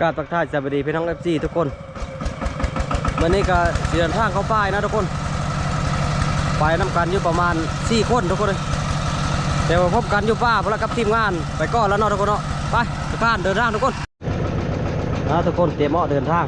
กาบทักทายสวัสดีพี่น้องเอฟซีทุกคนวันนี้ก็เดินทางเข้าป้ายนะทุกคนไปน้ำกันอยู่ประมาณ4คนทุกคนเลยแต่ว่าพบกันอยู่ป้าพร้อมกับทีมงานไปก่อนแล้วเนาะทุกคนเนาะไปทุกท่านเดินทางทุกคนนะทุกคนเตรียมเหมาะเดินทาง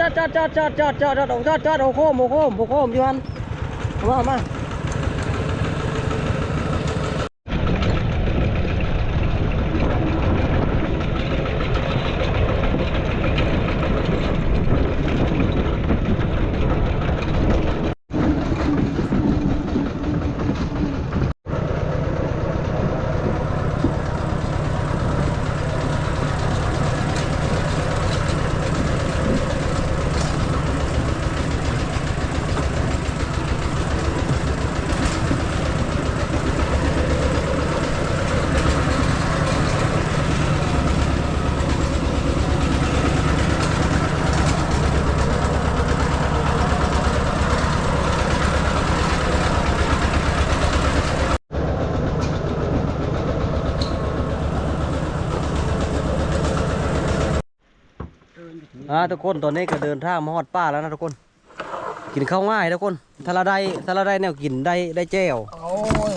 จอด จอดจอดจอดจอดจอดจอดจอดจอดจอดจอดจอดจอดโอ้โหโอ้โหโอ้โหพี่วันมามา อ่าทุกคนตอนนี้ก็เดินทางมาฮอดป้าแล้วนะทุกคน กินข้าวง่ายทุกคนถ้าเราได้ถ้าเราได้แนวกินได้ได้แจ้วโอ้ย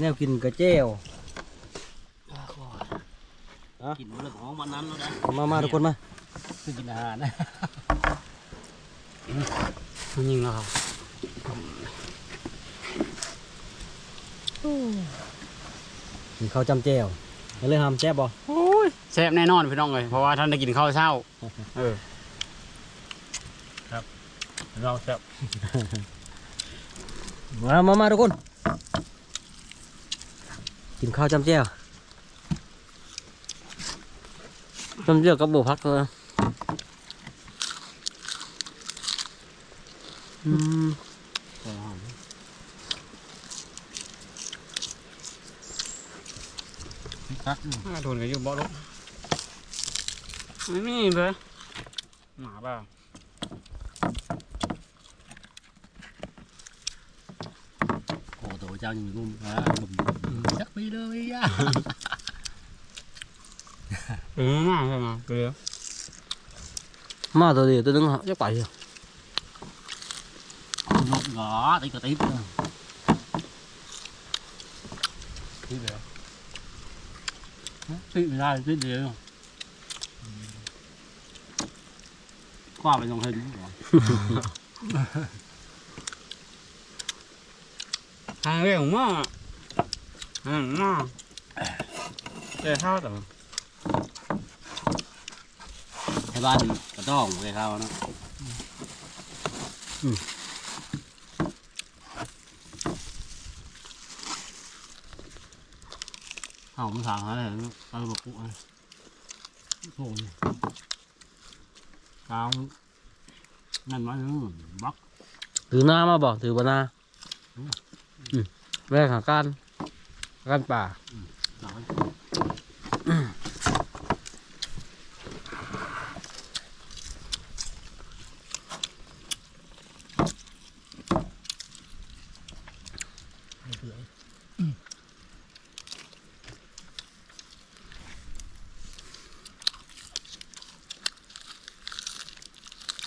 แนวกินกับแจ้วกินเรื่องของมันนั้นแล้วนะมามาทุกคนมาคือกินอาหารนะยิงแล้วครับกินข้าวจำแจ้วเอาเลยทำแซ่บบ่โอ้ย แซ่บแน่นอนพี่น้องเลยเพราะว่าท่านได้กินข้าวเช้า เออ ครับเราแซ่บมามามาทุกคน กินข้าวจำแจ้วจำแจ้วกับบุพักเลยอืมครับทุนกันอยู่บ่ลูก ไม่มีเลยหนาเปล่าโอ้โหเจ้ายังมีกุ้มอะจักไปเลยอะเออมาใช่ไหมเกลือมาตัวเดียวตัวนึงฮะจะไปเหรอลูกหงอตีกระติบที่เหลือตีไม่ได้ตีเดียว กว่าไปลงเห็นก่อนทางเรื่องมากอืมมากเจ้าข้าวแต่ให้บ้านกระต้องไปเข้านะเอามาถามหาอะไรเอาบอกปุ๊บอะ โถ่เนี่ยกาวนั่นมาเออบล็อกถือหน้ามาบอกถือบนาอืมแรกหาการการป่า หลัง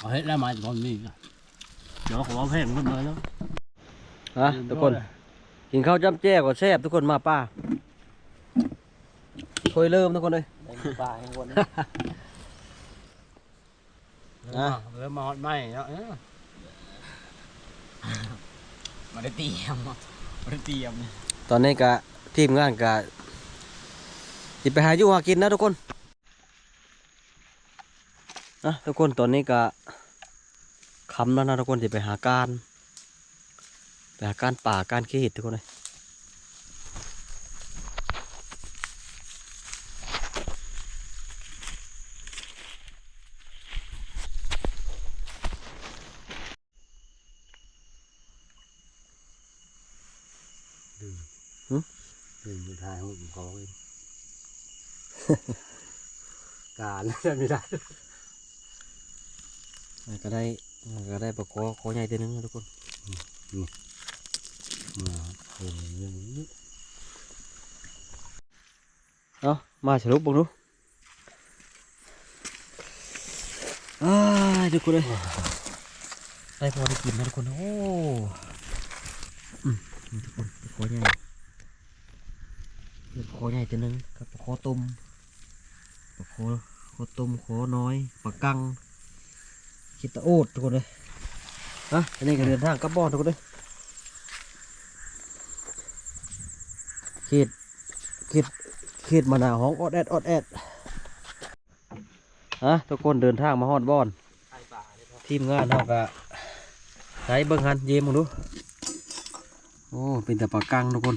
เอาเฮ็ดแล้วมาจากคนนี้นะเดี๋ยวขอเอาเพลงขึ้นมาแล้วฮะทุกคน กินข้าวจำแจ้วก็แซ่บทุกคนมาป้าค่อยเริ่มทุกคนเลยปลาให้คนอะเริ่มมาฮอดไหมเนาะมาได้เตรียมมาได้เตรียม ตอนนี้ก็ทีมงานก็จิไปหาอยู่หากินนะทุกคน นะทุกคนตอนนี้ก็คำแล้วนะทุกคนจะไปหาการไปหาการป่าการขี้เห็ดทุกคนเลยหึดื่มอยู่ท้ายห้องเขาเองการแล้วไม่ได้มัน ก็ได้มันก็ได้ปลาคอคอใหญ่ตัวหนึงนะทุกคนมาเอออย่างนี้เอามาสรุปบ้างดูอ้ายทุกคนเลยได้พอได้กินนะทุกคนโอ้อืมนี่ทุกคนปลาคอใหญ่ปลาคอใหญ่ตัวหนึงกับปลาคอตุ่มปลาคอคอตุ่มคอน้อยปลากัง คิดตะโอดทุกคนเลยฮะอันนี้ก็เดินทางกลับบ้านทุกคนเลยเขตเขตเขตมะนาวห้องออดแอดออดแอดฮะทุกคนเดินทางมาฮอดบอนทีมงานเฮากะใช้เบิ่งหันเยมมึงดูโอ้เป็นแต่ปลากังทุกคน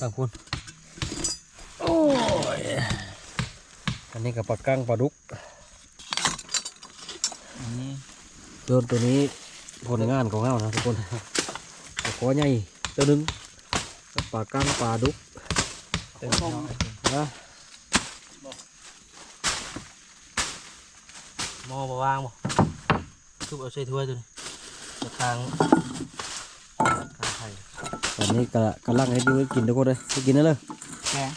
กังคุณโอ้ยอันนี้กับปลากังปลาดุก อันนี้ส่วนตัวนี้ผลงานของเรานะทุกคนปลาขอใหญ่ตัวหนึงกับปลากังปลาดุกเต็มท้องนะหม้อมาวางบ่ทุบเอาใส่ถ้วยตัวนี้จะทางทางไทยตอนนี้กะกำลังให้ดูให้กินทุกคนเลยไปกินได้เลยแกง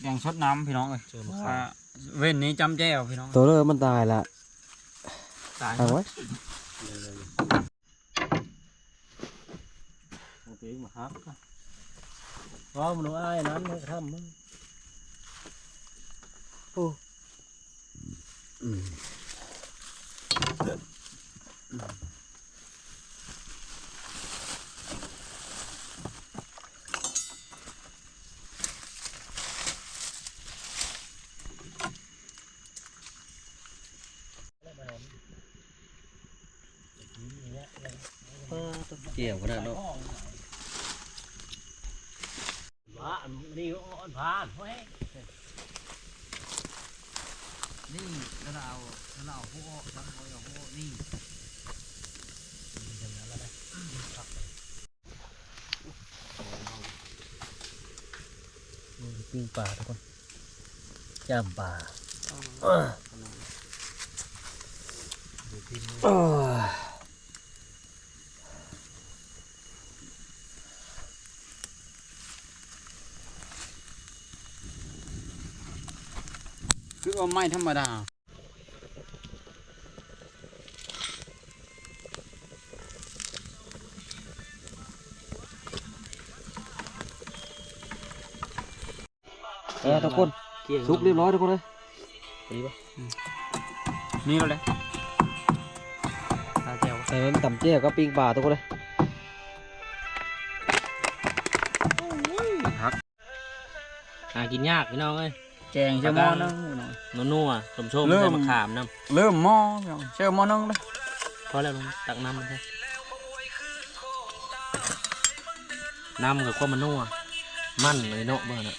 แกงชดน้ำพี่น้องเอ้ยเจอมะอ่าขามเว้นนี้จำแจ้วพี่น้องตัวเลอมันตายละ ตายทางไว้บางทีมาฮักว้าวมันเอาอ้ายนั้นให้ทำมึง อืม เกี่ยวกันนะเนาะว่านี่อ่อนผ่านเฮ้ยนี่แล้วเราแล้วเราผู้อ้อแล้วเราเอาผู้อ้อนี่ปิ้งปลาทุกคนย่ามปลาอ้า คือเอาไม้ธรรมดาเออทุกคนสุกเรียบร้อยทุกคนเลยดีป่ะนี่เราเลยตาแก้วใส่มันต่ำเจี๊ยบก็ปิ้งปลาทุกคนเลยหากินยากพี่น้องเอ้ย แกงเชื่อหม้อนึงนัวๆชมชมเริ่มใส่มะขามน้เริ่มหม้อพี่น้องเชื่อหม้อนึงเลยำพอแล้วลงตักน้ำมันใช่น้ำกับข้าวมันนัวมันเลยเนาะเมื่อน่ะ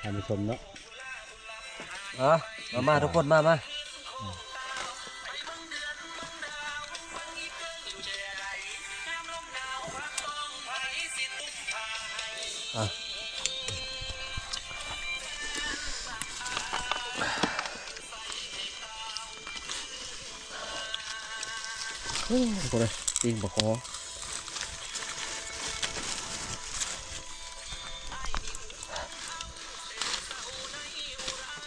ให้มาชมเนาะอะมามาทุกคนมามา อะโอ้ยทุกคนเลยปิ้งปลาคอ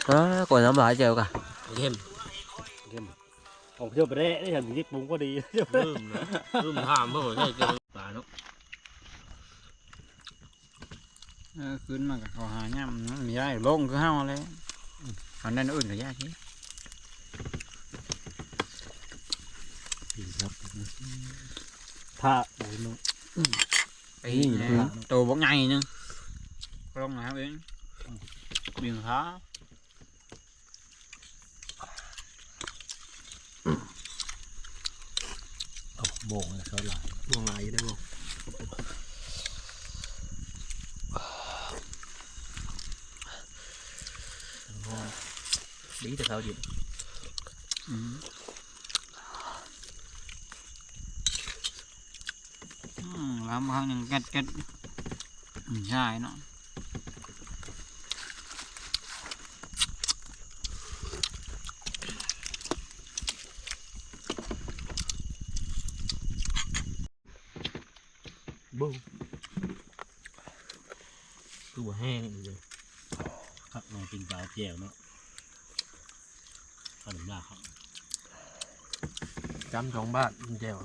อะก่อนน้ำลายเจียวกัน เข้มผมเชื่อไปได้ได้เห็นที่ปรุงก็ดีเริ่มนะเริ่มถามเพื่อใช่เจอปลาเนาะเออขึ้นมากับเขาหาย่ำมันมีได้ลงคือเฮาเลยอันนั้นอื่นก็ยากที่ถ้าปีแล้วตัวบกใหญ่นึงลงแล้วเองบินขาเอาโบกเลยเขาหลายมองลายอยู่ได้บ่ ดีแต่เขาหยิบอืมอืมแล้วเขายังแก๊ดแก๊ดอืมใช่เนาะบูตัวแห้งอยู่เลยครับลองกินปลาแก้วเนาะ ขนมลาครับจำสองบาทแจ่ว